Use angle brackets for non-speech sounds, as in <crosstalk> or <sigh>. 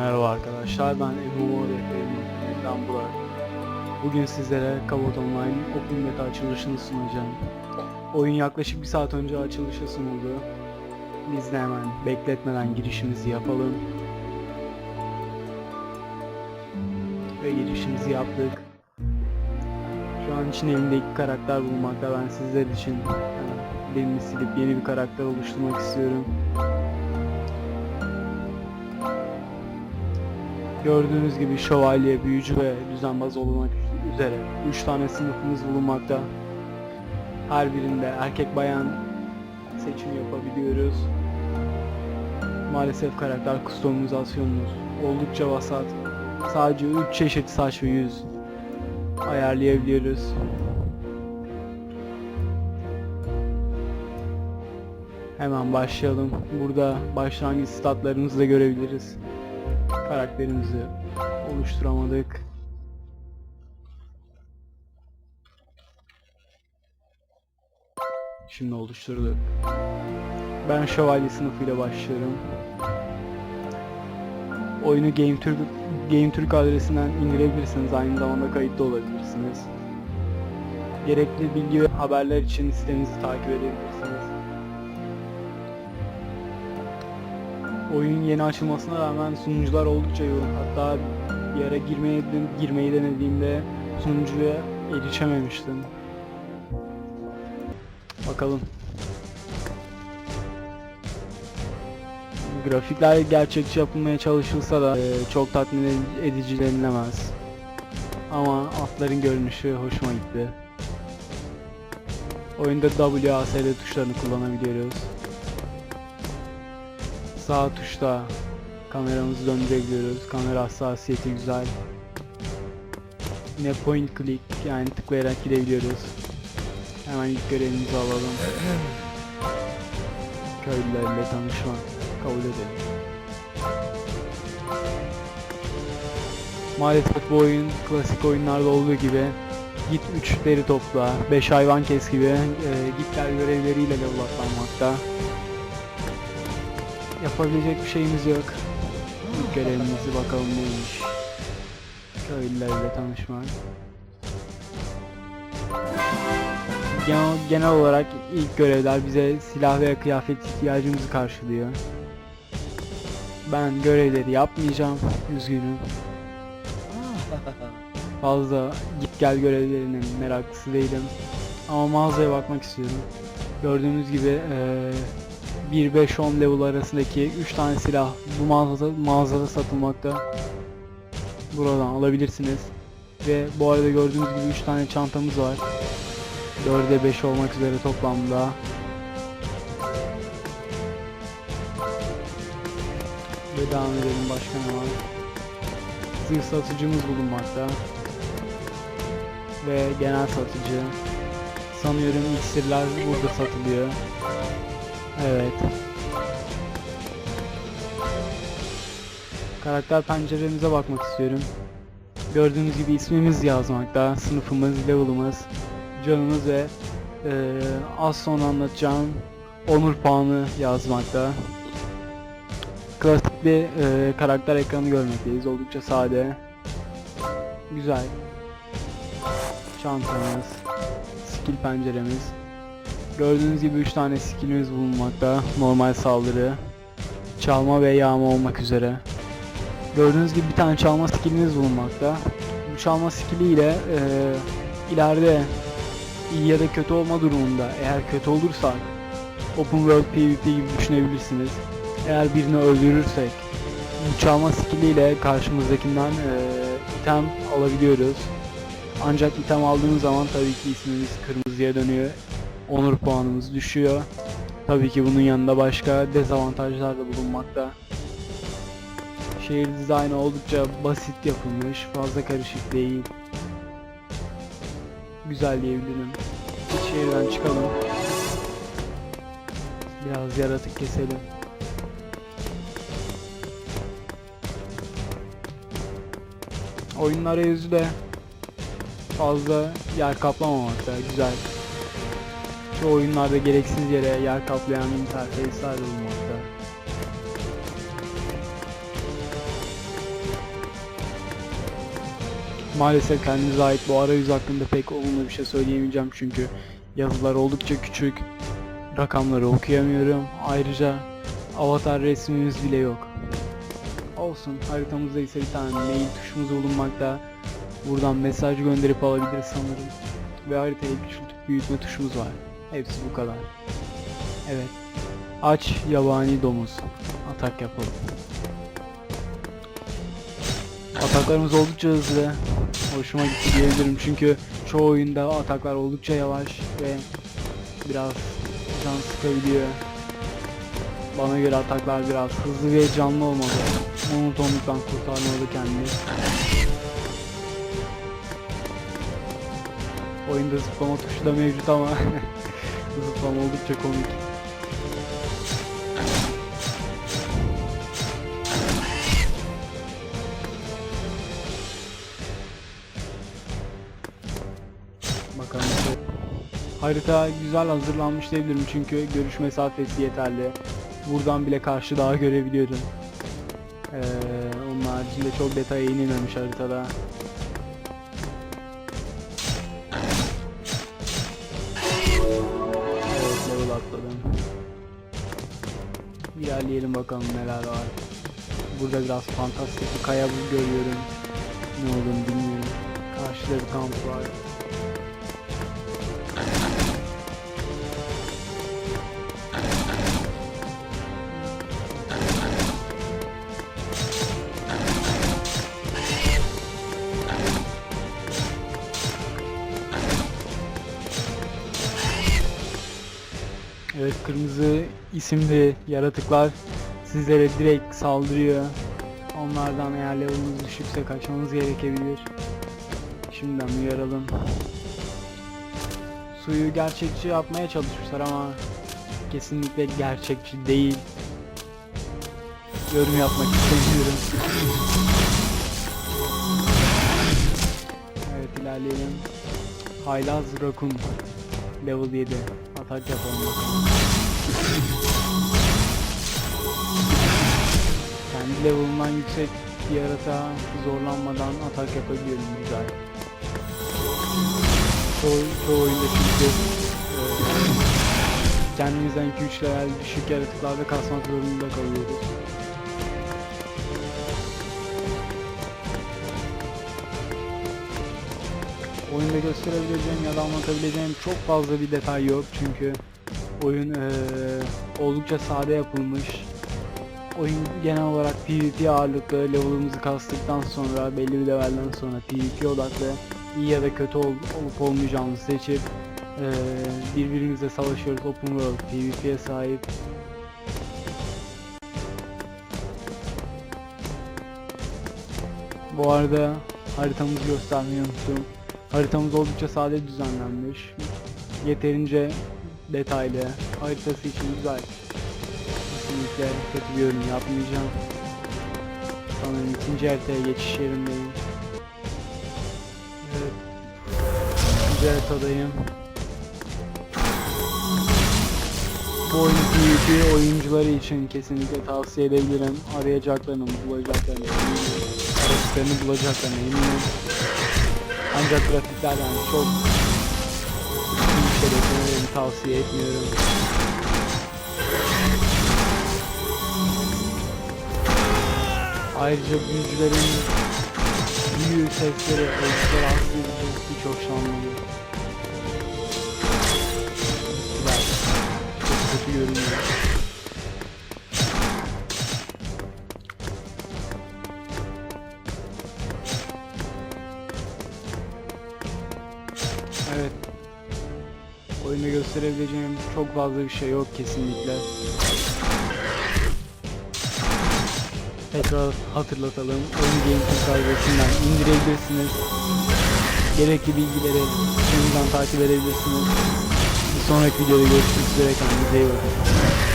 Merhaba arkadaşlar ben Ebu Burak. Bugün sizlere Kabot Online Open Beta açılışını sunacağım. Oyun yaklaşık bir saat önce açılışı sunuldu. Biz de hemen bekletmeden girişimizi yapalım. Ve girişimizi yaptık. Şu an için elimde iki karakter bulunmakta. Ben sizler için e, birini silip yeni bir karakter oluşturmak istiyorum. Gördüğünüz gibi şövalye, büyücü ve düzenbaz olmak üzere 3 tane sınıfımız bulunmakta. Her birinde erkek bayan seçim yapabiliyoruz. Maalesef karakter kustomizasyonumuz oldukça vasat. Sadece 3 çeşit saç ve yüz ayarlayabiliyoruz. Hemen başlayalım. Burada başlangıç statlarımızı da görebiliriz karakterimizi oluşturamadık. Şimdi oluşturduk. Ben şövalye sınıfıyla başlıyorum. Oyunu Game Türk Game Türk adresinden indirebilirsiniz. Aynı zamanda kayıtlı olabilirsiniz. Gerekli bilgi ve haberler için sitemizi takip edebilirsiniz. Oyunun yeni açılmasına rağmen sunucular oldukça yoğun. Hatta bir ara girmeye, girmeyi denediğimde sunucuya erişememiştim. Bakalım. Grafikler gerçekçi yapılmaya çalışılsa da e, çok tatmin edici denilemez. Ama atların görünüşü hoşuma gitti. Oyunda WASD tuşlarını kullanabiliyoruz sağ tuşta kameramızı döndürebiliyoruz. Kamera hassasiyeti güzel. Yine point click yani tıklayarak gidebiliyoruz. Hemen ilk görevimizi alalım. <clears throat> Köylülerle tanışma. Kabul edelim. Maalesef bu oyun klasik oyunlarda olduğu gibi git 3 deri topla, 5 hayvan kes gibi e, git gel görevleriyle level atlanmakta yapabilecek bir şeyimiz yok. İlk görevimizi bakalım neymiş. Köylülerle tanışmak. Genel, genel olarak ilk görevler bize silah veya kıyafet ihtiyacımızı karşılıyor. Ben görevleri yapmayacağım. Üzgünüm. <laughs> Fazla git gel görevlerinin meraklısı değilim. Ama mağazaya bakmak istiyorum. Gördüğünüz gibi eee 1-5-10 level arasındaki 3 tane silah bu mağazada, mağazada satılmakta. Buradan alabilirsiniz. Ve bu arada gördüğünüz gibi 3 tane çantamız var. 4'e 5 olmak üzere toplamda. Ve devam edelim başka ne var? Zırh satıcımız bulunmakta. Ve genel satıcı. Sanıyorum iksirler burada satılıyor. Evet. Karakter penceremize bakmak istiyorum. Gördüğünüz gibi ismimiz yazmakta, sınıfımız, level'ımız, canımız ve e, az sonra anlatacağım onur puanı yazmakta. Klasik bir e, karakter ekranı görmekteyiz. Oldukça sade. Güzel. Çantamız, skill penceremiz. Gördüğünüz gibi 3 tane skillimiz bulunmakta. Normal saldırı, çalma ve yağma olmak üzere. Gördüğünüz gibi bir tane çalma skillimiz bulunmakta. Bu çalma skilli ile e, ileride iyi ya da kötü olma durumunda eğer kötü olursak Open World PvP gibi düşünebilirsiniz. Eğer birini öldürürsek bu çalma skilli ile karşımızdakinden e, item alabiliyoruz. Ancak item aldığımız zaman tabii ki ismimiz kırmızıya dönüyor onur puanımız düşüyor. Tabii ki bunun yanında başka dezavantajlar da bulunmakta. Şehir dizaynı oldukça basit yapılmış, fazla karışık değil. Güzel diyebilirim. Şehirden çıkalım. Biraz yaratık keselim. Oyunun arayüzü de fazla yer kaplamamakta, güzel. Şu oyunlarda gereksiz yere yer kaplayan interface'ler bulunmakta. Maalesef kendimize ait bu arayüz hakkında pek olumlu bir şey söyleyemeyeceğim çünkü yazılar oldukça küçük. Rakamları okuyamıyorum. Ayrıca avatar resmimiz bile yok. Olsun haritamızda ise bir tane mail tuşumuz bulunmakta. Buradan mesaj gönderip alabiliriz sanırım. Ve haritayı küçültüp büyütme tuşumuz var. Hepsi bu kadar. Evet. Aç yabani domuz. Atak yapalım. Ataklarımız oldukça hızlı. Hoşuma gitti diyebilirim çünkü çoğu oyunda ataklar oldukça yavaş ve biraz can sıkabiliyor. Bana göre ataklar biraz hızlı ve canlı olmalı. Monotonluktan kurtarmalı kendini. Oyunda zıplama tuşu da mevcut ama <laughs> zıplama oldukça komik. Bakalım. Harita güzel hazırlanmış diyebilirim çünkü görüş mesafesi yeterli. Buradan bile karşı dağı görebiliyorum. Ee, onun haricinde çok detaya inilmemiş haritada. Level atladım. İlerleyelim bakalım neler var. Burada biraz fantastik bir kaya görüyorum. Ne olduğunu bilmiyorum. Karşıda bir kamp var. Kırmızı isimli yaratıklar sizlere direkt saldırıyor. Onlardan eğer level'ınız düşükse kaçmanız gerekebilir. Şimdiden uyaralım. Suyu gerçekçi yapmaya çalışmışlar ama kesinlikle gerçekçi değil. Yorum yapmak istemiyorum. Evet ilerleyelim. Haylaz Rakun Level 7 Atak yapalım bakalım. Kendi level'ından yüksek bir yaratığa zorlanmadan atak yapabiliyorum güzel. Çoğu, çoğu oyunda çünkü e, kendimizden 2-3 level düşük yaratıklarda kasmak zorunda kalıyoruz. Oyunda gösterebileceğim ya da anlatabileceğim çok fazla bir detay yok çünkü oyun eee, oldukça sade yapılmış. Oyun genel olarak PvP ağırlıklı level'ımızı kastıktan sonra belli bir levelden sonra PvP odaklı iyi ya da kötü ol- olup olmayacağımızı seçip eee birbirimizle savaşıyoruz. Open World PvP'ye sahip. Bu arada haritamızı göstermeyi unuttum. Haritamız oldukça sade düzenlenmiş. Yeterince detaylı. Haritası için güzel. Kesinlikle kötü bir yorum yapmayacağım. Sanırım ikinci haritaya geçiş yerindeyim. Evet. İkinci haritadayım. Bu oyunu PvP oyuncuları için kesinlikle tavsiye edebilirim. Arayacaklarını, bulacaklarını. Aradıklarını bulacaklarını eminim. Ancak grafikler çok beklemelerini tavsiye etmiyorum. Ayrıca büyücülerin büyü sesleri oldukça rahatsız edici, hiç gösterebileceğim çok fazla bir şey yok kesinlikle. Tekrar hatırlatalım. Oyun Game adresinden indirebilirsiniz. Gerekli bilgileri şimdiden takip edebilirsiniz. Bir sonraki videoda görüşmek üzere kendinize iyi bakın.